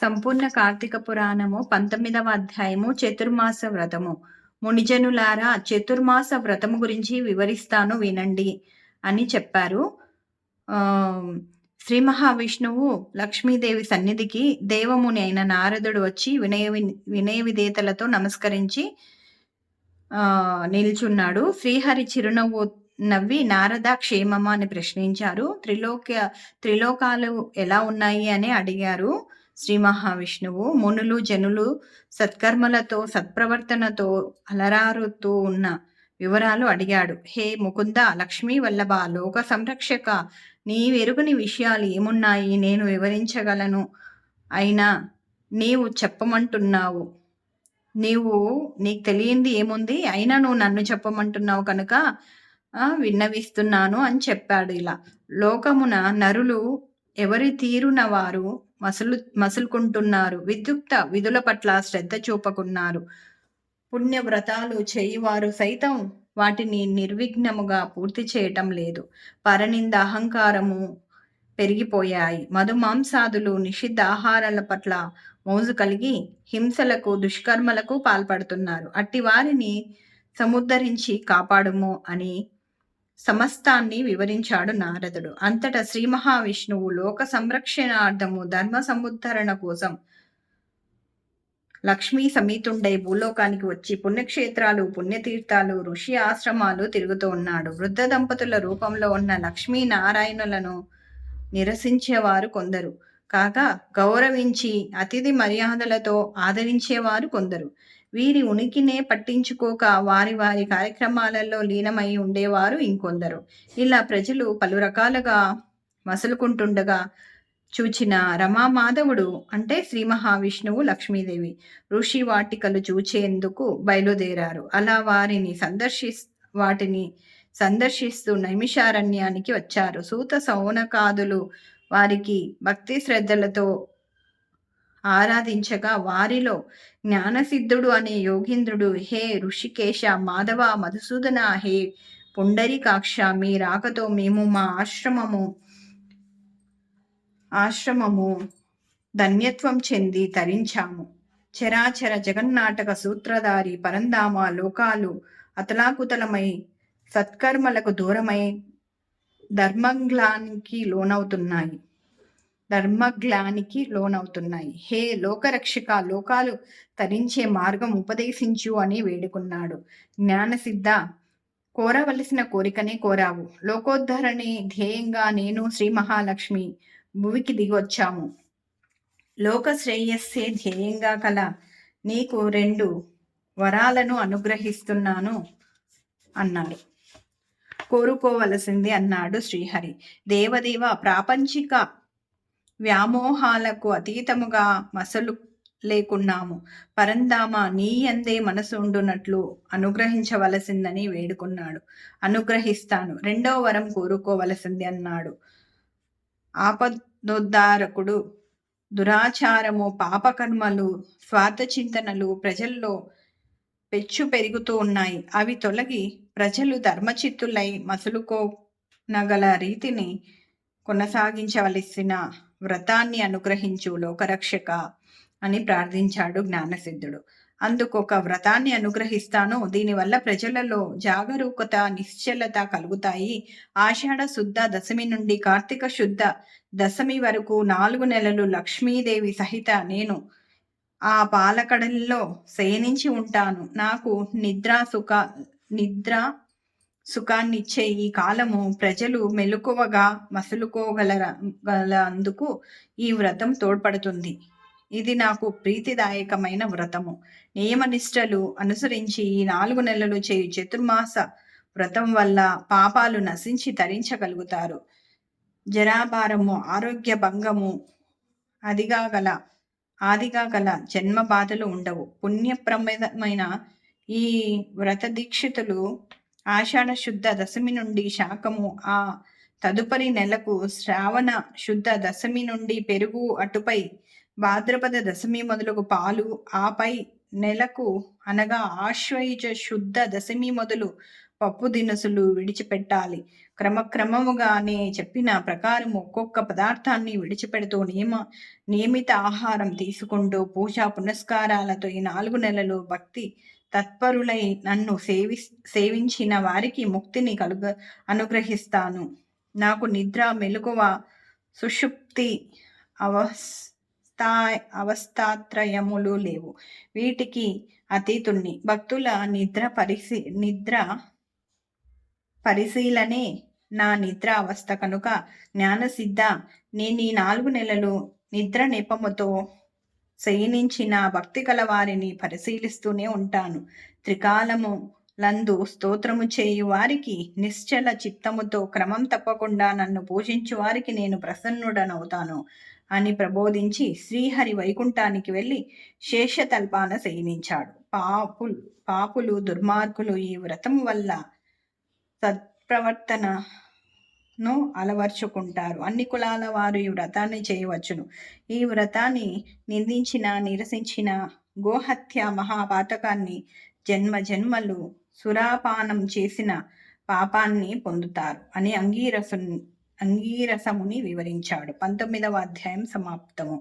సంపూర్ణ కార్తీక పురాణము పంతొమ్మిదవ అధ్యాయము చతుర్మాస వ్రతము. మునిజనులారా చతుర్మాస వ్రతము గురించి వివరిస్తాను వినండి అని చెప్పారు. శ్రీ మహావిష్ణువు లక్ష్మీదేవి సన్నిధికి దేవముని అయిన నారదుడు వచ్చి వినయ వినయ విధేతలతో నమస్కరించి నిల్చున్నాడు. శ్రీహరి చిరునవ్వు నవ్వి నారద క్షేమమా? అని ప్రశ్నించారు. త్రిలోక త్రిలోకాలు ఎలా ఉన్నాయి అని అడిగారు. శ్రీ మహావిష్ణువు మునులు జనులు సత్కర్మలతో సత్ప్రవర్తనతో అలరారుతూ ఉన్న వివరాలు అడిగాడు. హే ముకుంద లక్ష్మీ వల్లభ లోక సంరక్షక నీ వెరుగుని విషయాలు ఏమున్నాయి? నేను వివరించగలను. అయినా నీవు చెప్పమంటున్నావు. నీవు నీకు తెలియంది ఏముంది? అయినా నువ్వు నన్ను చెప్పమంటున్నావు కనుక విన్నవిస్తున్నాను అని చెప్పాడు ఇలా. లోకమున నరులు ఎవరి తీరున వారు మసులు మసులుకుంటున్నారు. విద్యుక్త విధుల పట్ల శ్రద్ధ చూపకున్నారు. పుణ్యవ్రతాలు చేయువారు సైతం వాటిని నిర్విఘ్నముగా పూర్తి చేయటం లేదు. పరనింద అహంకారము పెరిగిపోయాయి. మధుమాంసాదులు నిషిద్ధ ఆహారాల పట్ల మోజు కలిగి హింసలకు దుష్కర్మలకు పాల్పడుతున్నారు. అట్టి వారిని సముద్ధరించి కాపాడుము అని సమస్తాన్ని వివరించాడు నారదుడు. అంతటా శ్రీ మహావిష్ణువు లోక సంరక్షణార్థము ధర్మ సముద్ధరణ కోసం లక్ష్మీ సమీతుండై భూలోకానికి వచ్చి పుణ్యక్షేత్రాలు పుణ్యతీర్థాలు ఋషి ఆశ్రమాలు తిరుగుతూ ఉన్నాడు. వృద్ధ దంపతుల రూపంలో ఉన్న లక్ష్మీ నారాయణులను నిరసించేవారు కొందరు. కాగా గౌరవించి అతిథి మర్యాదలతో ఆదరించేవారు కొందరు. వీరి ఉనికినే పట్టించుకోక వారి వారి కార్యక్రమాలలో లీనమై ఉండేవారు ఇంకొందరు. ఇలా ప్రజలు పలు రకాలుగా మసులుకుంటుండగా చూచిన రమామాధవుడు అంటే శ్రీ మహావిష్ణువు లక్ష్మీదేవి ఋషి వాటికలు చూచేందుకు బయలుదేరారు. అలా వారిని సందర్శి వాటిని సందర్శిస్తూ నైమిషారణ్యానికి వచ్చారు. సూత సౌనకాదులు వారికి భక్తి శ్రద్ధలతో ఆరాధించగా వారిలో జ్ఞానసిద్ధుడు అనే యోగింద్రుడు హే ఋషికేశ మాధవ మధుసూదన హే పుండరీకాక్ష మీ రాకతో మేము మా ఆశ్రమము ఆశ్రమము ధన్యత్వం చెంది తరించాము. చరాచర జగన్నాటక సూత్రధారి పరందామ లోకాలు అతలాకుతలమై సత్కర్మలకు దూరమై ధర్మంగ్లానికి లోనవుతున్నాయి. ధర్మగ్లానికి లోనవుతున్నాయి. హే లోకరక్షక లోకాలు తరించే మార్గం ఉపదేశించు అని వేడుకున్నాడు. జ్ఞానసిద్ధ కోరవలసిన కోరికనే కోరావు. లోకోద్ధరణి ధ్యేయంగా నేను శ్రీ మహాలక్ష్మి భువికి దిగొచ్చాము. లోక శ్రేయస్సే ధ్యేయంగా కల నీకు రెండు వరాలను అనుగ్రహిస్తున్నాను అన్నాడు. కోరుకోవలసింది అన్నాడు శ్రీహరి. దేవదేవ ప్రాపంచిక వ్యామోహాలకు అతీతముగా మసలు లేకున్నాము. పరంధామ నీ అందే మనసు ఉండునట్లు అనుగ్రహించవలసిందని వేడుకున్నాడు. అనుగ్రహిస్తాను రెండో వరం కోరుకోవలసింది అన్నాడు. ఆపదోద్ధారకుడు దురాచారము పాపకర్మలు స్వార్థ చింతనలు ప్రజల్లో పెచ్చు పెరుగుతూ ఉన్నాయి. అవి తొలగి ప్రజలు ధర్మచిత్తులై మసులుకోనగల రీతిని కొనసాగించవలసిన వ్రతాన్ని అనుగ్రహించు లోకరక్షక అని ప్రార్థించాడు జ్ఞానసిద్ధుడు. అందుకు ఒక వ్రతాన్ని అనుగ్రహిస్తాను. దీనివల్ల ప్రజలలో జాగరూకత నిశ్చలత కలుగుతాయి. ఆషాఢ శుద్ధ దశమి నుండి కార్తీక శుద్ధ దశమి వరకు నాలుగు నెలలు లక్ష్మీదేవి సహిత నేను ఆ పాలకడల్లో శయనించి ఉంటాను. నాకు నిద్ర సుఖ నిద్ర సుఖాన్నిచ్చే ఈ కాలము ప్రజలు మెలకువగా మసులుకోగల అందుకు ఈ వ్రతం తోడ్పడుతుంది. ఇది నాకు ప్రీతిదాయకమైన వ్రతము. నియమనిష్టలు అనుసరించి ఈ నాలుగు నెలలు చేయు చతుర్మాస వ్రతం వల్ల పాపాలు నశించి తరించగలుగుతారు. జరాభారము ఆరోగ్య భంగము అదిగా గల ఆదిగా గల జన్మ బాధలు ఉండవు. పుణ్యప్రమేదమైన ఈ వ్రత దీక్షితులు ఆషాఢ శుద్ధ దశమి నుండి శాకము ఆ తదుపరి నెలకు శ్రావణ శుద్ధ దశమి నుండి పెరుగు అటుపై భాద్రపద దశమి మొదలుగు పాలు ఆపై నెలకు అనగా ఆశ్వయుజ శుద్ధ దశమి మొదలు పప్పు దినుసులు విడిచిపెట్టాలి. క్రమక్రమముగానే చెప్పిన ప్రకారం ఒక్కొక్క పదార్థాన్ని విడిచిపెడుతూ నియమ నియమిత ఆహారం తీసుకుంటూ పూజా పునస్కారాలతో ఈ నాలుగు నెలలు భక్తి తత్పరులై నన్ను సేవి సేవించిన వారికి ముక్తిని కలుగ అనుగ్రహిస్తాను. నాకు నిద్ర మెలకువ సుషుప్తి అవస్థా అవస్థాత్రయములు లేవు. వీటికి అతీతుణ్ణి. భక్తుల నిద్ర పరిశీ నిద్ర పరిశీలనే నా నిద్ర అవస్థ. కనుక జ్ఞానసిద్ధ నేను ఈ నాలుగు నెలలు నిద్ర నెపముతో శయనించిన భక్తి కల వారిని పరిశీలిస్తూనే ఉంటాను. త్రికాలము లందు స్తోత్రము చేయు వారికి నిశ్చల చిత్తముతో క్రమం తప్పకుండా నన్ను పూజించు వారికి నేను ప్రసన్నుడనవుతాను అని ప్రబోధించి శ్రీహరి వైకుంఠానికి వెళ్ళి శేషతల్పాన శయనించాడు. పాపులు పాపులు దుర్మార్గులు ఈ వ్రతం వల్ల ను అలవర్చుకుంటారు. అన్ని కులాల వారు ఈ వ్రతాన్ని చేయవచ్చును. ఈ వ్రతాన్ని నిందించిన నిరసించిన గోహత్య మహాపాతకాన్ని జన్మ జన్మలు సురాపానం చేసిన పాపాన్ని పొందుతారు అని అంగీరసు అంగీరసముని వివరించాడు. పంతొమ్మిదవ అధ్యాయం సమాప్తము.